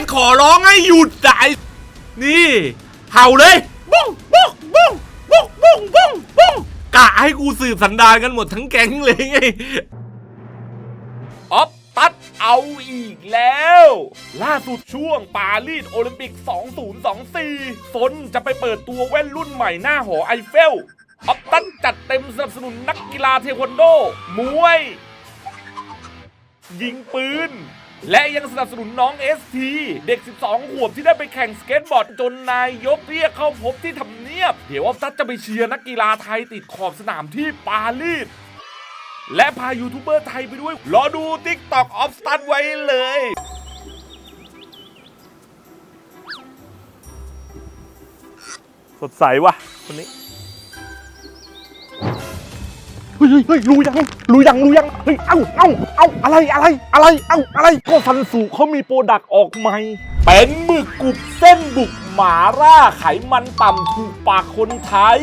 สขอร้องให้หยุดได้นี่เห่าเลยบุ้งบุ้งบุ้งบุ้งบุ้งบุ้งบุ้งกะให้กูสืบสันดานกันหมดทั้งแก๊งเลยไงออฟตัดเอาอีกแล้ว ล่าสุดช่วงปารีสโอลิมปิก 2024 ฝนจะไปเปิดตัวแว่นรุ่นใหม่หน้าหอไอเฟลออฟตัดจัดเต็มสนับสนุนนักกีฬาเทควันโด มวย ยิงปืน และยังสนับสนุนน้อง ST เด็ก 12 ขวบที่ได้ไปแข่งสเก็ตบอร์ดจนนายกเรียกเข้าพบที่ทำเนียบ เดี๋ยวออฟตัดจะไปเชียร์นักกีฬาไทยติดขอบสนามที่ปารีสและพายูทูบเบอร์ไทยไปด้วย รอดู TikTok of s t a r ไว้เลยสดใสว่ะคนนี้ เฮ้ยเฮ้ยเฮ้ยรู้ยังรู้ยังรู้ยัง เฮ้ย เอ้าเอ้า เอ้าอะไรอะไรอะไรเอ้าอะไรก็ซันสูเขามีโปรดักต์ออกใหม่เป็นหมึกกรุบเส้นบุกหมาร่าไขมันต่ำถูกปากคนไทย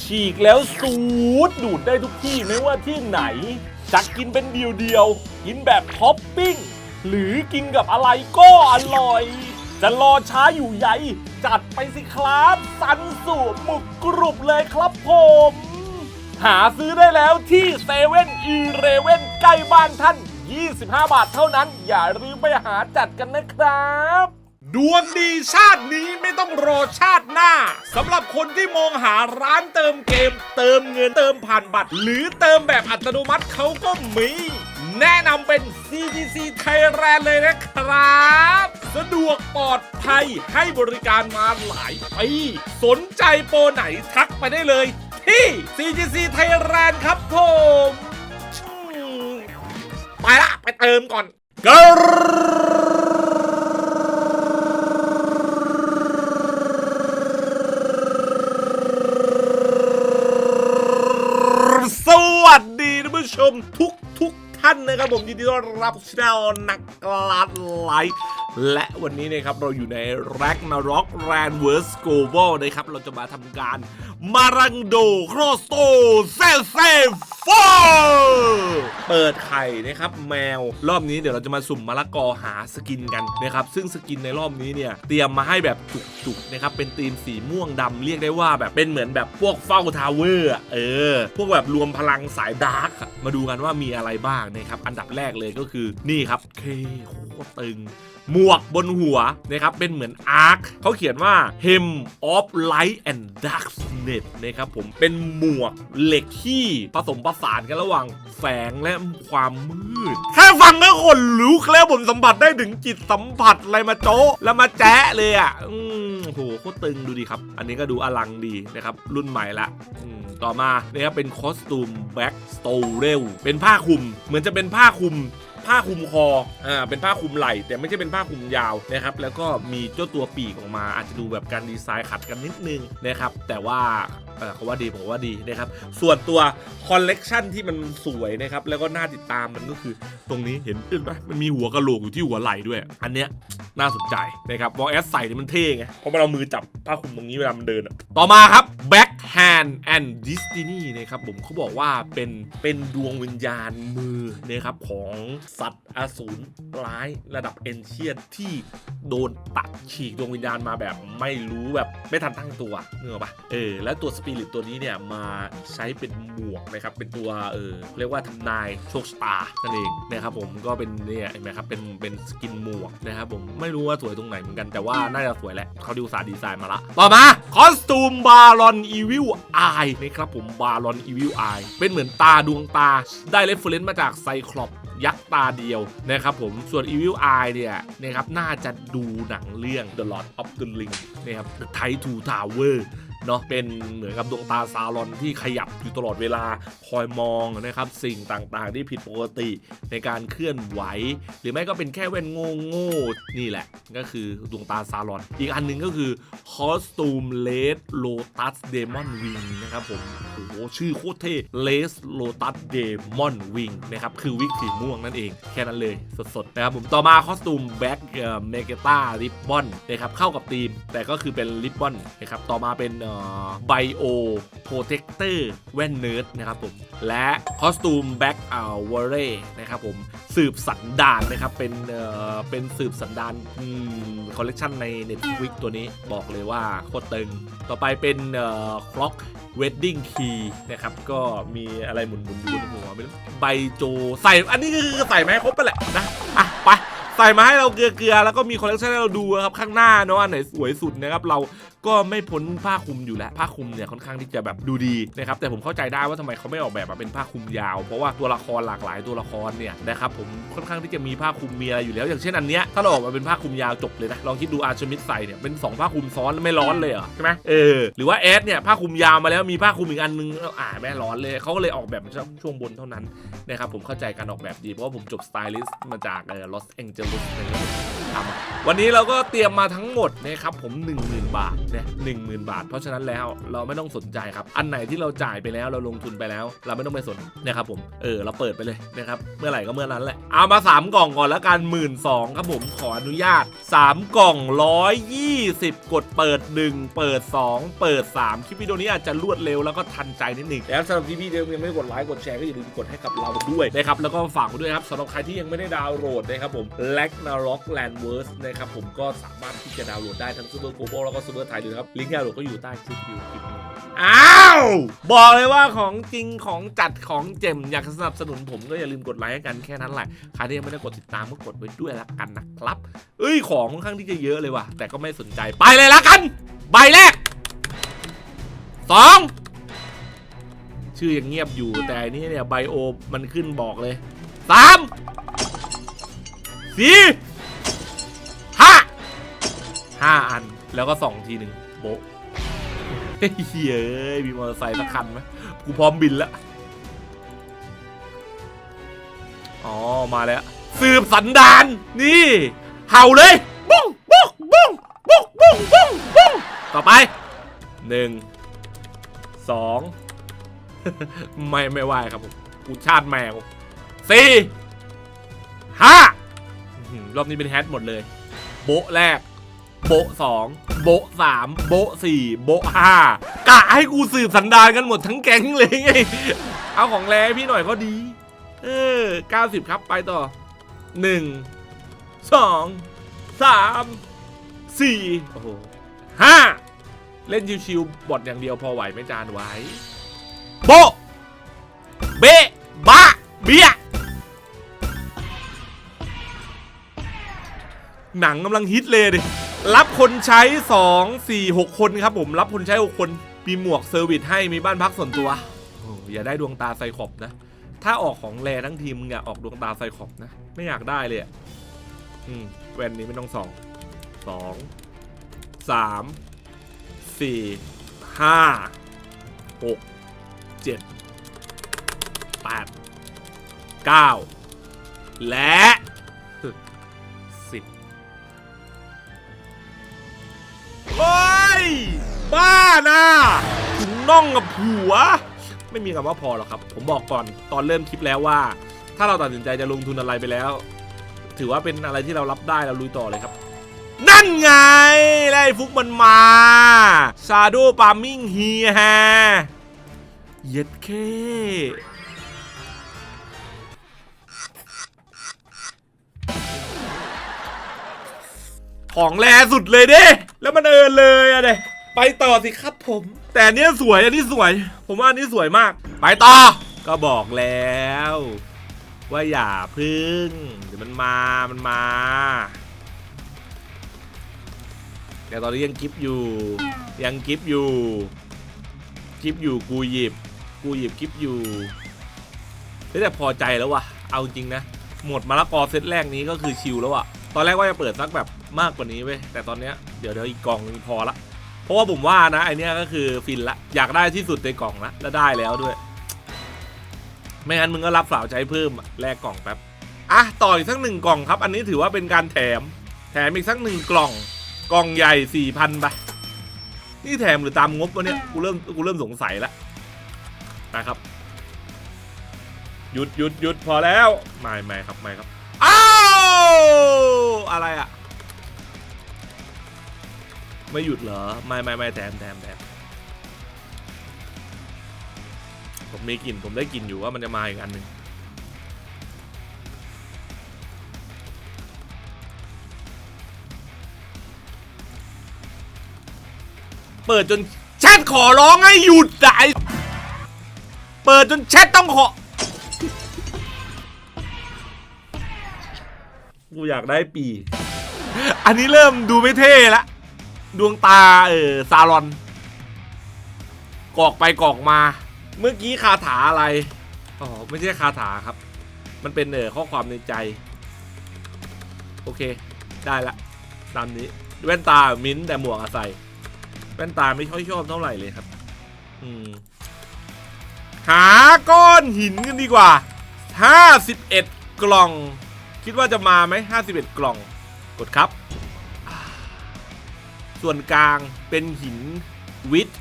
ฉีกแล้วสูดดูดได้ทุกที่ไม่ว่าที่ไหนจะกินเป็นเดียวๆกินแบบท็อปปิ้ง หรือกินกับอะไรก็อร่อย จะรอช้าอยู่ใหญ่ จัดไปสิครับ สันสูหมึกกรุบเลยครับผม หาซื้อได้แล้วที่เซเว่นอีเรเว่นใกล้บ้านท่าน 25 บาทเท่านั้น อย่าลืมไปหาจัดกันนะครับ ดวงดีชาตินี้ไม่ต้องรอชาติหน้าสำหรับคนที่มองหาร้านเติมเกม เติมเงินเติมผ่านบัตร หรือเติมแบบอัตโนมัติเขาก็มี แนะนำเป็น CGC Thailand เลยนะครับ สะดวกปลอดภัยให้บริการมาหลายปีสนใจโปรไหนทักไปได้เลย ที่ CGC Thailand ครับผมไปละไปเติมก่อนกสวัสดีท่านผู้ชมทุกทุกท่านนะครับผมยินดีต้อนรับช anel นักกลาดไลท์และวันนี้นะครับเราอยู่ใน Ragnarok Land vs Global นะครับ เราจะมาทำการ มารังโดครอสโตเซเซฟ เปิดไข่นะครับแมวรอบนี้เดี๋ยวเราจะมาสุ่มมะละกอหาสกินกันนะครับซึ่งสกินในรอบนี้เนี่ยเตรียมมาให้แบบจุกๆนะครับเป็นธีมสีม่วงดำเรียกได้ว่าแบบเป็นเหมือนแบบพวกเฝ้าทาวเวอร์เออ พวกแบบรวมพลังสายดาร์กมาดูกันว่ามีอะไรบ้างนะครับอันดับแรกเลยก็คือนี่ครับเคโคตรตึงหมวกบนหัวนะครับ เป็นเหมือนอาร์คเขาเขียนว่า Hem of Light and Darkness นะครับผมเป็นหมวกเหล็กที่ผสมผสานกันระหว่างแฝงและความมืด แค่ฟังก็ขนลุกแล้วผมสัมผัสได้ถึงจิตสัมผัสอะไรมาโจ๊ะแล้วมาแจ๊ะเลยอะอืมโหโคตรตึงดูดีครับ อันนี้ก็ดูอลังดีนะครับ รุ่นใหม่ละอืมต่อมานะครับเป็นคอสตูมแบ็กสโตเรลเป็นผ้าคลุม เหมือนจะเป็นผ้าคลุม ผ้าคลุมคออ่าเป็นผ้าคลุมไหล่แต่ไม่ใช่เป็นผ้าคลุมยาวนะครับแล้วก็มีเจ้าตัวปีกออกมา อาจจะดูแบบการดีไซน์ขัดกันนิดนึงนะครับแต่ว่าเขาว่าดีผมว่าดีนะครับส่วนตัวคอลเลกชันที่มันสวยนะครับแล้วก็น่าติดตามมันก็คือ ตรงนี้เห็นเห็นไหมมันมีหัวกะโหลกอยู่ที่หัวไหล่ด้วย อันเนี้ยน่าสนใจนะครับวอลแอสใส่เนี่ยมันเท่ไงเพราะมันเอามือจับผ้าคลุมตรงนี้เวลามันเดินอะต่อมาครับ Hand and Destiny นะครับผมเขาบอกว่าเป็นเป็นดวงวิญญาณมือนะครับของสัตว์อสูรร้ายระดับเอนเชียนที่โดนตัดฉีกดวงวิญญาณมาแบบไม่รู้แบบไม่ทันตั้งตัวเนกอะปะเออแล้วตัวสปิริตตัวนี้เนี่ยมาใช้เป็นหมวกนะครับเป็นตัวเออเรียกว่าทำนายโชคชะตานั่นเองนะครับผมก็เป็นเนี่ยเห็นไหมครับเป็นเป็นสกินหมวกนะครับผมไม่รู้ว่าสวยตรงไหนเหมือนกันแต่ว่าน่าจะสวยแหละเขาดีอุตสาห์ดีไซน์มาละต่อมาคอสตูมบารอนอีวิลไอนะครับผมบารอนอีวิลไอเป็นเหมือนตาดวงตาได้เรฟเฟรนซ์มาจากไซคลอปยักษ์ตาเดียวนะครับผมส่วน Evil Eye เนี่ยนะครับน่าจะดูหนังเรื่อง The Lord of the Ring นะครับ The Tie to Tower เนาะเป็นเหมือนกับดวงตาซาลอนที่ขยับอยู่ตลอดเวลาคอยมองนะครับสิ่งต่างๆ ที่ผิดปกติในการเคลื่อนไหว หรือไม่ก็เป็นแค่แว่นโง่โง่ๆนี่แหละ ก็คือดวงตาซาลอน อีกอันหนึงก็คือคอสตูมเลสโลตัสเดมอนวิงนะครับผมโอ้โหชื่อโคตรเท่เลสโลตัสเดมอนวิงนะครับคือวิกสีม่วงนั่นเอง แค่นั้นเลยสดๆนะครับผมต่อมาคอสตูมแบ็กเมเกต้าริบบอนนะครับเข้ากับธีม แต่ก็คือเป็นริบบอนนะครับต่อมาเป็นไบโอโปรเทคเตอร์แว่นเนิร์ดนะครับผม และคอสตูมแบ็กอัลวอร์เรนะครับผมสืบสันดานนะครับ เป็นเอ่อเป็นสืบสันดานคอลเลกชันใน Netflix ตัวนี้บอกเลยว่าโคตรตึง ต่อไปเป็นเอ่อคล็อก Wedding Key นะครับ ก็มีอะไรหมุนๆอยู่บนหัวไม่รู้ใบโจใส่อันนี้คือใส่มาให้ครบไปแหละนะอะไปใส่มาให้เราเกลือๆ แล้วก็มีคอลเลคชันให้เราดูครับข้างหน้าเนาะอันไหนสวยสุดนะครับ เราก็ไม่พ้นผ้าคลุมอยู่แล้วผ้าคลุมเนี่ยค่อนข้างที่จะแบบดูดีนะครับแต่ผมเข้าใจได้ว่าทำไมเขาไม่ออกแบบมาเป็นผ้าคลุมยาวเพราะว่าตัวละครหลากหลายตัวละครเนี่ยนะครับผมค่อนข้างที่จะมีผ้าคลุมมีอะไรอยู่แล้ว อย่างเช่นอันเนี้ยถ้าเราออกมาเป็นผ้าคลุมยาวจบเลยนะลองคิดดูอาร์ชมิดใส่เนี่ยเป็นสองผ้าคลุมซ้อนไม่ร้อนเลยเหรอใช่ไหมเออหรือว่าแอดเนี่ยผ้าคลุมยาวมาแล้วมีผ้าคลุมอีกอันนึงอ่าไม่ร้อนเลยเขาก็เลยออกแบบมาช่วงบนเท่านั้นนะครับผมเข้าใจการออกแบบดีเพราะว่าผมจบสไตลิสต์มาจากเออลอสแองเจลิสนะครับวันนี้เราก็เตรียมมาทั้งหมดนะครับผม 10,000 บาทนี่ยหนึ่งหมื่นบาท เพราะฉะนั้นแล้วเราไม่ต้องสนใจครับ อันไหนที่เราจ่ายไปแล้วเราลงทุนไปแล้ว เราไม่ต้องไปสนนะครับผมเออเราเปิดไปเลยนะครับเมื่อไหร่ก็เมื่อนั้นแหละเอามา 3 กล่องก่อนแล้วกันหมื่นสองครับผมขออนุญาต 3 กล่อง120กดเปิด 1 เปิด 2 เปิด 3 คลิปวิดีโอนี้อาจจะรวดเร็วแล้วก็ทันใจนิดหนึ่งแล้วสำหรับที่พี่เดิมยังไม่กดไลค์กดแชร์ก็อย่าลืมกดให้กับเราด้วยนะครับแล้วก็ฝากด้วยครับสำหรับใครที่ยังไม่ได้ดาวน์โหลดนะครับผม l a g n a r o k Landverse นะครับผมก็สามารถที่จะดาวน์โหลดได้ทั้งซูเปอร์โกลบอลแล้วก็ซูเปอร์ไทยด้วยนะครับลิงก์ดาวน์โหลดก็อยู่ใต้คลิปวิวคลิปนี้อ้าวบอกเลยว่าของจริงของจัดของเจมอยากสนับสนุนผมก็อย่าลืมกดไลค์กันแค่นั้นแหละใครที่ยังไม่ได้กดติดตามก็กดไว้ด้วยละกันนะครับ เอ้ยของค่อนข้างที่จะเยอะเลยว่ะ แต่ก็ไม่สนใจไปเลยละกัน ใบแรกสองชื่อยังเงียบอยู่แต่นนี้เนี่ยไบโอมันขึ้นบอกเลยสามสี่ห้าห้าอัน แล้วก็สองทีหนึ่งโบะเฮ้ยมีมอเตอร์ไซค์สักคันไหมกูพร้อมบินแล้วอ๋อมาแล้วสืบสันดานนี่ เห่าเลยบุ้งบุ้งบุ้งบุ้งบุ้งบุ้งบุ้งต่อไปหนึ่งสองไม่ไม่ไหวครับผมกูชาติแมวสี่ห้ารอบนี้เป็นแฮชหมดเลย โบะแรก โบะสองโบะสามโบะสี่โบะห้ากะให้กูสืบสันดานกันหมดทั้งแก๊งเลยไงเอาของแร้พี่หน่อยก็ดี เออ90ครับไปต่อ1 2 3 4โอ้โห5เล่นชิวๆบอดอย่างเดียวพอไหวไหม่จานไหวโบเบบะเบียหนังกำลังฮิตเลยดิ รับคนใช้ 2 4 6 คนครับผมรับคนใช้ 6 คน มีหมวกเซอร์วิสให้มีบ้านพักส่วนตัวโอ้อย่าได้ดวงตาไซคอบนะ ถ้าออกของแรทั้งทีมมึงอยาออกดวงตาไซคอบนะ ไม่อยากได้เลยอะอืมแวนนี้ไม่ต้องสองสองสามสี่ห้าหกเจ็ดแปดเก้าและ ย บ้านะถุงน่องกับผัว ไม่มีคำว่าพอหรอกครับ ผมบอกก่อนตอนเริ่มคลิปแล้วว่า ถ้าเราตัดสินใจจะลงทุนอะไรไปแล้ว ถือว่าเป็นอะไรที่เรารับได้เราลุยต่อเลยครับ นั่นไงไล่ฟุกมันมาซาโดปามิงเฮียฮะเย็ดเค ของแรสุดเลยเด้ แล้วมันเอินเลยอะเด้ไปต่อสิครับผม แต่นเนี้ยสวยอันนี้สวย ผมว่าอันนี้สวยมาก ไปต่อ ก็บอกแล้ว ว่าอย่าพึ่ง เดี๋ยวมันมา มันมา แต่ตอนนี้ยังกิฟอยู่ ยังกิฟอยู่ กิฟอยู่กูหยิบ กูหยิบกิฟอยู่แต่พอใจแล้ววะเอาจริงนะ หมดมะละกอเซตแรกนี้ก็คือชิลแล้วอะตอนแรกว่าจะเปิดสักแบบ มากกว่านี้เว้ยแต่ตอนเนี้ยเดี๋ยวเดี๋ยวอีกกล่องนึงพอละ เพราะว่าผมว่านะไอเนี้ยก็คือฟินละ อยากได้ที่สุดในกล่องละแล้วได้แล้วด้วย ไม่งั้นมึงก็รับสาวใช้เพิ่มอะแลกกล่องแป๊บอะต่ออีกสักหนึ่งกล่องครับ อันนี้ถือว่าเป็นการแถม แถมอีกสักหนึ่งกล่อง กล่องใหญ่สี่พันไปนี่แถมหรือตามงบวะเนี่ยกูเริ่มกูเริ่มสงสัยแล้วนะครับหยุดหยุดหยุดพอแล้ว ไม่ไม่ครับไม่ครับ อ้าว อะไรอะ ไม่หยุดเหรอ ไม่ไม่ไม่แถมแถมแถมผมมีกลิ่น ผมได้กลิ่นอยู่ว่ามันจะมาอีกอันหนึ่งเปิดจนแชทขอร้องให้หยุดไอ้เปิดจนแชทต้องขอ กูอยากได้ปี อันนี้เริ่มดูไม่เท่ละ ดวงตาเออซาลอน กอกไปกอกมา เมื่อกี้คาถาอะไร อ๋อ ไม่ใช่คาถาครับ มันเป็นเออข้อความในใจ โอเค ได้ละ ตามนี้ แว่นตามิ้นแต่หมวกอะใส่แว่นตาไม่ค่อยชอบเท่าไหร่เลยครับ อืม หาก้อนหินกันดีกว่า 51 กล่อง คิดว่าจะมาไหม51 กล่อง กดครับ ส่วนกลางเป็นหินวิทย์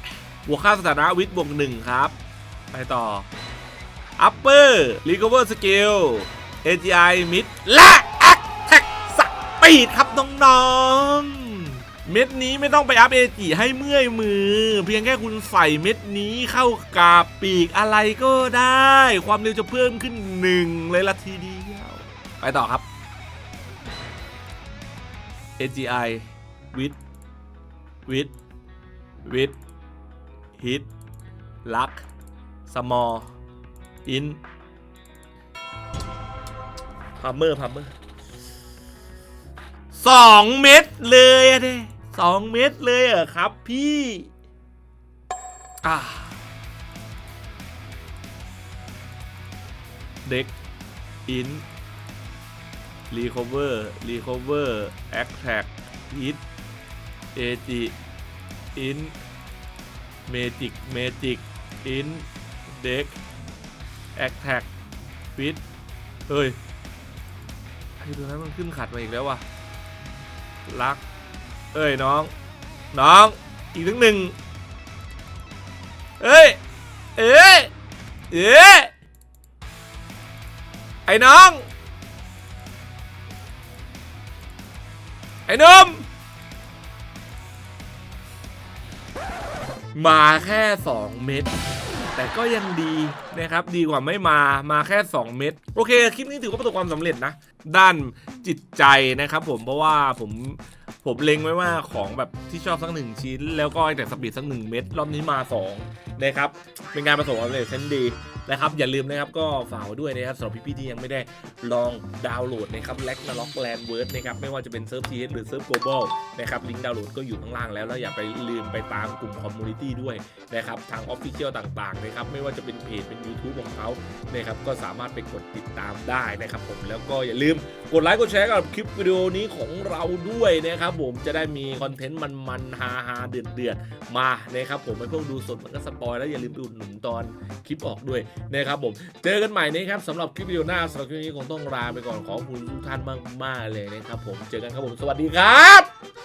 บวกค่าสถานะวิทบวกหนึ่งครับ ไปต่อ upper recover skill AGI mid และ attack สปีดครับน้องๆ เม็ดนี้ไม่ต้องไปอัพเอจิให้เมื่อยมือ เพียงแค่คุณใส่เม็ดนี้เข้ากับปีกอะไรก็ได้ ความเร็วจะเพิ่มขึ้นหนึ่งเลยละทีเดียว ไปต่อครับ AGI with วิดวิดฮิตลักสมอลอินพัมเมอร์พัมเมอร์สองเม็ดเลยอะเด้สองเม็ดเลยเหรอครับพี่เด็กอินรีคอเวอร์รีคอเวอร์แอคแท็กฮิต เอจิอินเมติกเมติกอินเด็กแอคแท็กฟิตเฮ้ยไอ้ตัวนั้นมันขึ้นขัดมาอีกแล้วว่ะรัก เอ้ยน้อง น้อง อีกทั้งหนึ่งเอ้ย เอ้ย เอ้ย ไอ้น้อง ไอ้หนม มาแค่ 2 เม็ดแต่ก็ยังดีนะครับ ดีกว่าไม่มามาแค่ 2 เม็ดโอเค คลิปนี้ถือว่าประสบความสำเร็จนะ ด้านจิตใจนะครับผมเพราะว่าผม ผมเล็งไว้ว่าของแบบที่ชอบสักหนึ่งชิ้น แล้วก็แต่สปีดสักหนึ่งเม็ดรอบนี้มา2นะครับเป็นการประสบความสำเร็จเช่นดีนะครับอย่าลืมนะครับก็ฝากด้วยนะครับสำหรับพี่ๆที่ยังไม่ได้ลองดาวน์โหลดนะครับแล็กนาล็อกแลนเวิร์ดนะครับไม่ว่าจะเป็นเซิร์ฟทีหรือเซิร์ฟโกลบอลนะครับลิงก์ดาวน์โหลดก็อยู่ข้างล่างแล้วแล้วอย่าไปลืมไปตามกลุ่มคอมมูนิตี้ด้วยนะครับทางออฟฟิเชียลต่างๆนะครับไม่ว่าจะเป็นเพจเป็น YouTube ของเขานะครับก็สามารถไปกดติดตามได้นะครับผมแล้วก็อย่าลืมกดไลค์กดแชร์กับคลิปวิดีโอนี้ของเราด้วยนะครับผมจะได้มีคอนเทนต์มันๆฮาฮาเดือดเดือดมานะครับผมไม่พวกดูสดมันก็สปอยแล้วอย่าลืมไปอุดหนุนตอนคลิปออกด้วยนะครับผมเจอกันใหม่นะครับสำหรับคลิปวิดีโอหน้าสำหรับคลิปนี้คงต้องลาไปก่อนขอบคุณทุกท่านมากๆเลยนะครับผมเจอกันครับผมสวัสดีครับ